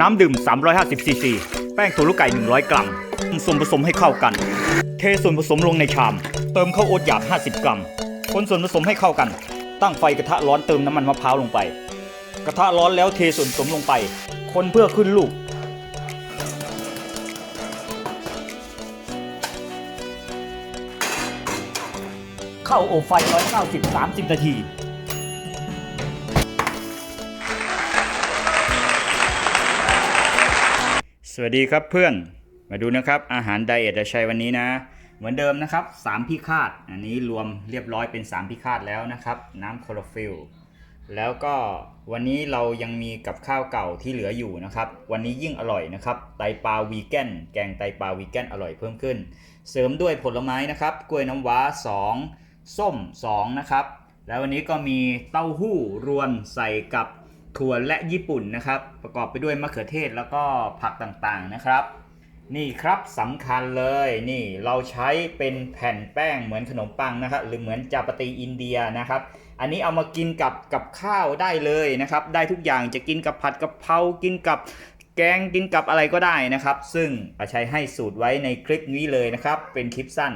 น้ำดื่ม 350ซีซี แป้งถั่วลูกไก่ 100 กรัมส่วนผสมให้เข้ากัน เทส่วนผสมลงในชาม เติมข้าวโอ๊ตหยาบ 50 กรัม คนส่วนผสมให้เข้ากัน ตั้งไฟกระทะร้อนเติมน้ำมันมะพร้าวลงไป กระทะร้อนแล้วเทส่วนผสมลงไป คนเพื่อขึ้นลูก เข้าอบไฟ 190 30 นาที สวัสดีครับเพื่อน มาดูนะครับอาหารไดเอทจะใช้วันนี้นะ เหมือนเดิมนะครับ3พิฆาต อันนี้รวมเรียบร้อยเป็น 3 พิฆาตแล้วนะครับ น้ำคลอโรฟิลแล้วก็วันนี้เรายังมีกับข้าวเก่าที่เหลืออยู่นะครับ วันนี้ยิ่งอร่อยนะครับไตปลาวีแกนแกงไตปลาวีแกนอร่อยเพิ่มขึ้น เสริมด้วยผลไม้นะครับ กล้วยน้ำว้า 2 ส้ม 2 นะครับ แล้ววันนี้ก็มีเต้าหู้รวนใส่กับ ถั่วและญี่ปุ่นนะครับ ประกอบไปด้วยมะเขือเทศแล้วก็ผักต่างๆนะครับ นี่ครับสำคัญเลยนี่เราใช้เป็นแผ่นแป้งเหมือนขนมปังนะครับ หรือเหมือนจาปาตีอินเดียนะครับ อันนี้เอามากินกับกับข้าวได้เลยนะครับ ได้ทุกอย่างจะกินกับผัดกะเพรากินกับแกงกินกับอะไรก็ได้นะครับ ซึ่งอาชัยให้สูตรไว้ในคลิปนี้เลยนะครับ เป็นคลิปสั้น